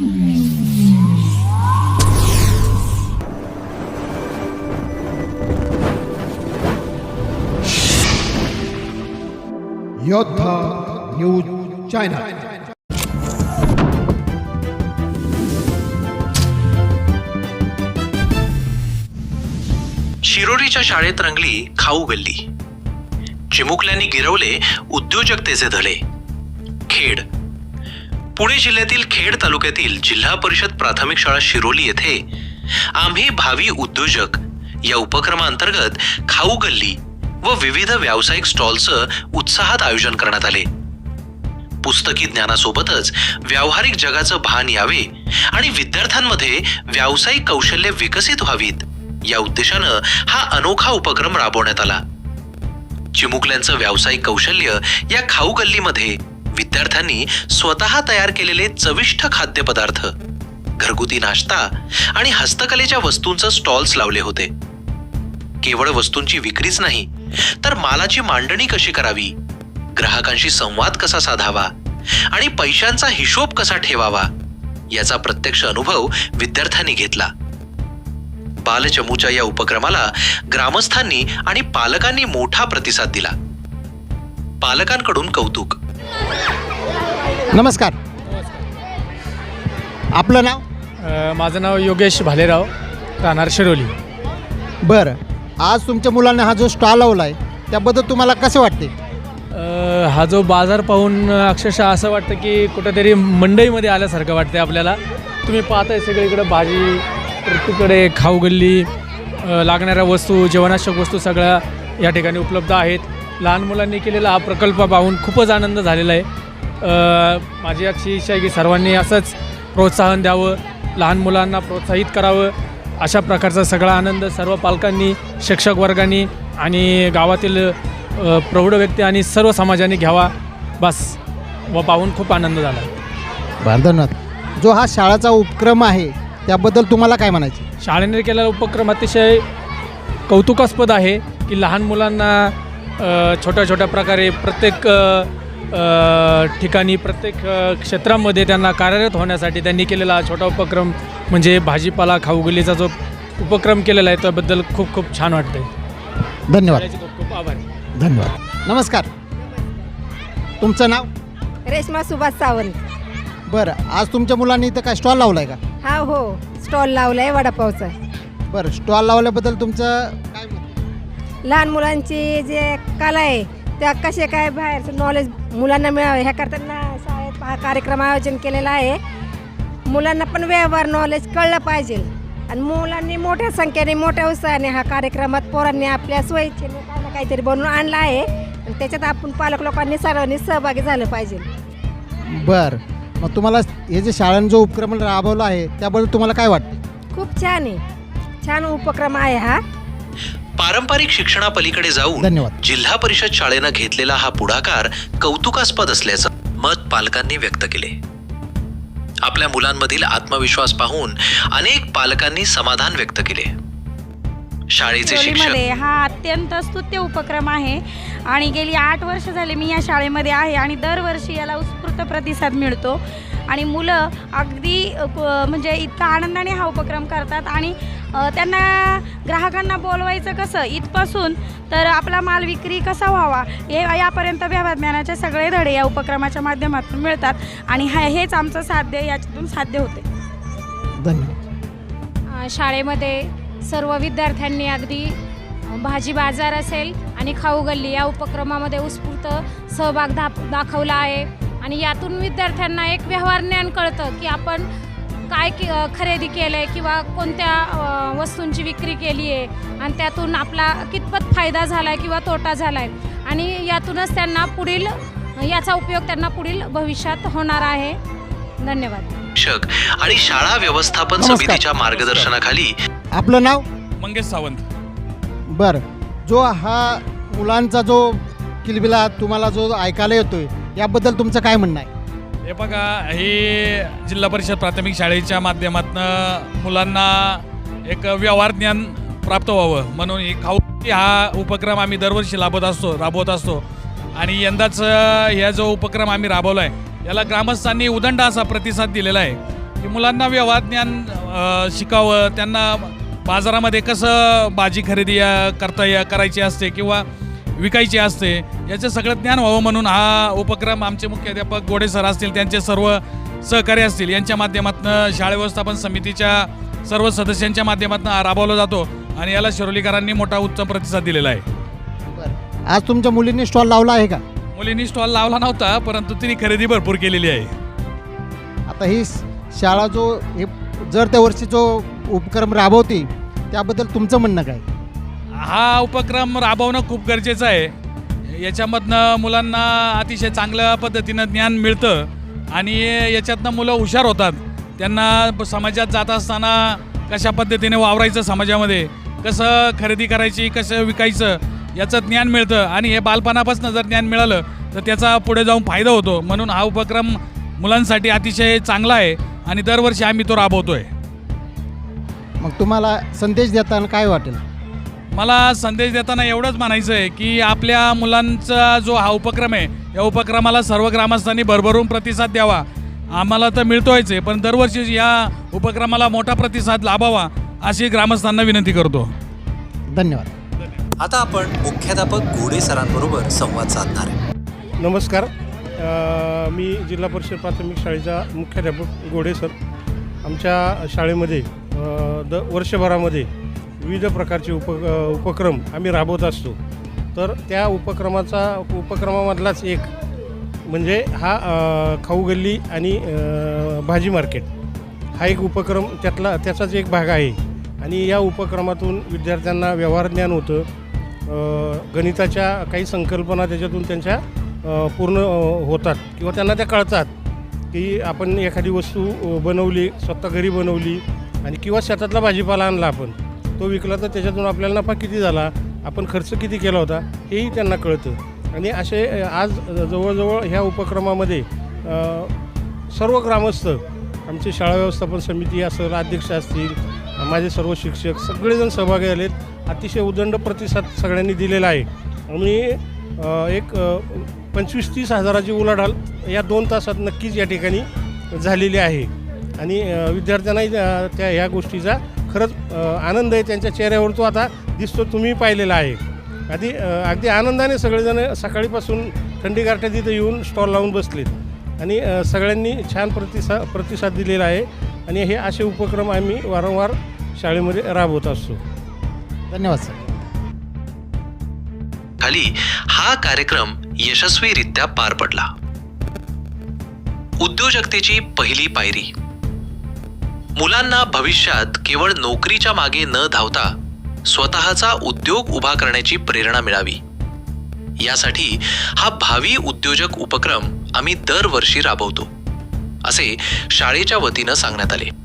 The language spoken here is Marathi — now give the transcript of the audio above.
योद्धा न्यूज चॅनल शिरोडीच्या शाळेत रंगली खाऊ गल्ली. चिमुकल्यांनी गिरवले उद्योजकतेचे धडे. खेड पुणे जिल्ह्यातील खेड तालुक्यातील जिल्हा परिषद प्राथमिक शाळा शिरोली येथे आम्ही भावी उद्योजक या उपक्रमांतर्गत खाऊ गल्ली व विविध व्यावसायिक स्टॉलचं उत्साहात आयोजन करण्यात आले. पुस्तकी ज्ञानासोबतच व्यावहारिक जगाचं भान यावे आणि विद्यार्थ्यांमध्ये व्यावसायिक कौशल्य विकसित व्हावीत या उद्देशानं हा अनोखा उपक्रम राबवण्यात आला. चिमुकल्यांचं व्यावसायिक कौशल्य या खाऊ गल्लीमध्ये विद्यार्थ्यांनी स्वतः तयार केलेले चविष्ट खाद्यपदार्थ घरगुती नाश्ता आणि हस्तकलेच्या वस्तूंचं स्टॉल्स लावले होते. केवळ वस्तूंची विक्रीच नाही तर मालाची मांडणी कशी करावी? ग्राहकांशी संवाद कसा साधावा? आणि पैशांचा हिशोब कसा ठेवावा? याचा प्रत्यक्ष अनुभव विद्यार्थ्यांनी घेतला. बालचमूच्या या उपक्रमाला ग्रामस्थांनी आणि पालकांनी मोठा प्रतिसाद दिला. पालकांकडून कौतुक नमस्कार. आपलं नाव? अ, माझं नाव योगेश भालेराव राहणार शिरोली. बरं. आज तुमच्या मुलांना हा जो स्टॉल लावला आहे त्याबद्दल तुम्हाला कसे वाटते? अ, हा जो बाजार पाहून अक्षरशः असं वाटतं की कुठेतरी मंडईमध्ये आल्यासारखं वाटते आपल्याला. तुम्ही पाहताय सगळीकडे भाजी प्रत्येकडे खाऊ गल्ली अ, लागणाऱ्या वस्तू जेवणाशक वस्तू सगळ्या या ठिकाणी उपलब्ध आहेत. लहान मुलांनी केलेला हा प्रकल्प पाहून खूपच आनंद झालेला आहे. माझी अशी इच्छा आहे की सर्वांनी असंच प्रोत्साहन द्यावं लहान मुलांना प्रोत्साहित करावं. अशा प्रकारचा सगळा आनंद सर्व पालकांनी शिक्षक वर्गांनी आणि गावातील प्रौढ व्यक्ती आणि सर्व समाजाने घ्यावा. बस व पाहून खूप आनंद झाला. धन्यवाद जो हा शाळाचा उपक्रम आहे त्याबद्दल तुम्हाला काय म्हणायचे? शाळेने केलेला उपक्रम अतिशय कौतुकास्पद आहे की लहान मुलांना छोट्या छोट्या प्रकारे प्रत्येक ठिकाणी प्रत्येक क्षेत्रामध्ये त्यांना कार्यरत होण्यासाठी त्यांनी केलेला हा छोटा उपक्रम म्हणजे भाजीपाला खाऊ गल्लीचा जो उपक्रम केलेला आहे त्याबद्दल खूप खूप छान वाटतंय. धन्यवाद. खूप खूप आभार. धन्यवाद. नमस्कार. तुमचं नाव? रेश्मा सुभाष सावंत. बरं आज तुमच्या मुलांनी इथं काय स्टॉल लावला आहे का? हा हो. स्टॉल लावलाय वडापावचा. बरं स्टॉल लावल्याबद्दल तुमचं काय? लहान मुलांची जे कला आहे त्या कसे काय बाहेरचं नॉलेज मुलांना मिळावं ह्या करताना शाळेत हा कार्यक्रम आयोजन केलेला आहे. मुलांना पण व्यवहार नॉलेज कळलं पाहिजे. आणि मुलांनी मोठ्या संख्येने मोठ्या उत्साहाने हा कार्यक्रमात पोरांनी आपल्या स्वइच्छेने काही ना काहीतरी बनवून आणला आहे. आणि त्याच्यात आपण पालक लोकांनी सर्वांनी सहभागी झालं पाहिजे. बरं. मग तुम्हाला हे जे शाळांनी जो उपक्रम राबवला आहे त्याबद्दल तुम्हाला काय वाटतं? खूप छान आहे. छान उपक्रम आहे हा. पारंपरिक शिक्षणापलीकडे जाऊन धन्यवाद. जिल्हा परिषद शाळेनं घेतलेला हा पुढाकार कौतुकास्पद असल्याचं मत पालकांनी व्यक्त केले. आपल्या मुलांमधील आत्मविश्वास पाहून अनेक पालकांनी समाधान व्यक्त केले. शाळेचे शिक्षक शिरोलीमध्ये हा अत्यंत स्तुत्य उपक्रम आहे आणि गेली आठ वर्ष झाले मी या शाळेमध्ये आहे आणि दरवर्षी याला उत्स्फूर्त प्रतिसाद मिळतो. आणि मुलं अगदी अ, क- म्हणजे इतका आनंदाने हा उपक्रम करतात आणि त्यांना ग्राहकांना बोलवायचं कसं? इथपासून तर आपला माल विक्री कसा व्हावा? हे यापर्यंत व्यवहार ज्ञानाचे सगळे धडे या उपक्रमाच्या माध्यमातून मिळतात आणि हा हेच आमचं साध्य याच्यातून साध्य होते. धन्यवाद. शाळेमध्ये सर्व विद्यार्थ्यांनी अगदी भाजी बाजार असेल आणि खाऊ गल्ली या उपक्रमामध्ये उत्स्फूर्त सहभाग दा दाखवला आहे. आणि यातून विद्यार्थ्यांना एक व्यवहार ज्ञान कळतं की आपण काय के खरेदी केलं आहे किंवा कोणत्या वस्तूंची विक्री केली आहे आणि त्यातून आपला कितपत फायदा झाला आहे किंवा तोटा झाला आहे आणि यातूनच त्यांना पुढील याचा उपयोग त्यांना पुढील भविष्यात होणार आहे. धन्यवाद. शिक्षक आणि शाळा व्यवस्थापन नमस्कार. समितीच्या मार्गदर्शनाखाली आपलं नाव? मंगेश सावंत. बरं. जो हा मुलांचा जो किलबिला तुम्हाला जो ऐकायला येतोय याबद्दल तुमचं काय म्हणणं आहे? हे बघा हे जिल्हा परिषद प्राथमिक शाळेच्या माध्यमातून मुलांना एक व्यवहार ज्ञान प्राप्त व्हावं म्हणून ही खाऊ हा उपक्रम आम्ही दरवर्षी राबवत असतो राबवत असतो. आणि यंदाच ह्या जो उपक्रम आम्ही राबवला आहे याला ग्रामस्थांनी उदंड असा प्रतिसाद दिलेला आहे की मुलांना व्यवहार ज्ञान शिकावं त्यांना बाजारामध्ये कसं भाजी खरेदी करता या करायची असते किंवा विकायची असते. याचं सगळं ज्ञान व्हावं म्हणून हा उपक्रम आमचे मुख्याध्यापक गोडे सर असतील त्यांचे सर्व सहकारी असतील यांच्या माध्यमातून शाळे व्यवस्थापन समितीच्या सर्व सदस्यांच्या माध्यमातून राबवला जातो आणि याला शिरोलीकरांनी मोठा उत्तम प्रतिसाद दिलेला आहे. आज तुमच्या मुलींनी स्टॉल लावला आहे का? मुलींनी स्टॉल लावला नव्हता परंतु तिने खरेदी भरपूर केलेली आहे. आता ही शाळा जो हे जर त्या वर्षी जो उपक्रम राबवते त्याबद्दल तुमचं म्हणणं काय? हा उपक्रम राबवणं खूप गरजेचं आहे. याच्यामधनं मुलांना अतिशय चांगल्या पद्धतीनं ज्ञान मिळतं आणि याच्यातनं मुलं हुशार होतात. त्यांना समाजात जात असताना कशा पद्धतीने वावरायचं समाजामध्ये कसं खरेदी करायची कसं विकायचं याचं ज्ञान मिळतं आणि हे बालपणापासून जर ज्ञान मिळालं तर त्याचा पुढे जाऊन फायदा होतो. म्हणून हा उपक्रम मुलांसाठी अतिशय चांगला आहे आणि दरवर्षी आम्ही तो राबवतो आहे मग तुम्हाला संदेश देताना काय वाटेल? मला संदेश देताना एवढंच म्हणायचं आहे की आपल्या मुलांचा जो हा उपक्रम आहे या उपक्रमाला सर्व ग्रामस्थांनी भरभरून प्रतिसाद द्यावा. आम्हाला तर मिळतोयच आहे पण दरवर्षी या उपक्रमाला मोठा प्रतिसाद लाभावा अशी ग्रामस्थांना विनंती करतो. धन्यवाद. आता आपण मुख्याध्यापक गोडे सरांबरोबर संवाद साधणार आहे. नमस्कार. मी जिल्हा परिषद प्राथमिक शाळेचा मुख्याध्यापक गोडे सर. आमच्या शाळेमध्ये द वर्षभरामध्ये विविध प्रकारचे उप उपक्रम आम्ही राबवत असतो. तर त्या उपक्रमाचा उपक्रमामधलाच एक म्हणजे हा खाऊ गल्ली आणि भाजी मार्केट. हा एक उपक्रम त्यातला त्याचाच एक भाग आहे. आणि या उपक्रमातून विद्यार्थ्यांना व्यवहार ज्ञान होतं. गणिताच्या काही संकल्पना त्याच्यातून त्यांच्या पूर्ण होतात. किंवा त्यांना त्या कळतात की आपण एखादी वस्तू बनवली स्वतः घरी बनवली आणि किंवा शेतातला भाजीपाला आणला आपण. तो विकला तर त्याच्यातून आपल्याला नफा किती झाला? आपण खर्च किती केला होता? हेही त्यांना कळतं. आणि असे आज जवळजवळ ह्या उपक्रमामध्ये सर्व ग्रामस्थ आमचे शाळा व्यवस्थापन समिती असेल अध्यक्ष असतील माझे सर्व शिक्षक सगळेजण सहभागी झालेत. अतिशय उदंड प्रतिसाद सगळ्यांनी दिलेला आहे. आणि एक पंचवीस तीस हजाराची उलाढाल या दोन तासात नक्कीच या ठिकाणी झालेली आहे. आणि विद्यार्थ्यांनाही त्या ह्या गोष्टीचा खरंच आनंद आहे त्यांच्या चेहऱ्यावर तो आता दिसतो तुम्ही पाहिलेला आहे. आधी अगदी आनंदाने सगळेजण सकाळीपासून थंडी गारठ्यात इथं येऊन स्टॉल लावून बसलेत. आणि सगळ्यांनी छान प्रतिसाद प्रतिसाद दिलेला आहे. आणि हे असे उपक्रम आम्ही वारंवार शाळेमध्ये राबवत असतो. धन्यवाद सर. खाली हा कार्यक्रम यशस्वीरित्या पार पडला. उद्योजकतेची पहिली पायरी. मुलांना भविष्यात केवळ नोकरीच्या मागे न धावता स्वतःचा उद्योग उभा करण्याची प्रेरणा मिळावी. यासाठी हा भावी उद्योजक उपक्रम आम्ही दरवर्षी राबवतो असे शाळेच्या वतीनं सांगण्यात आले.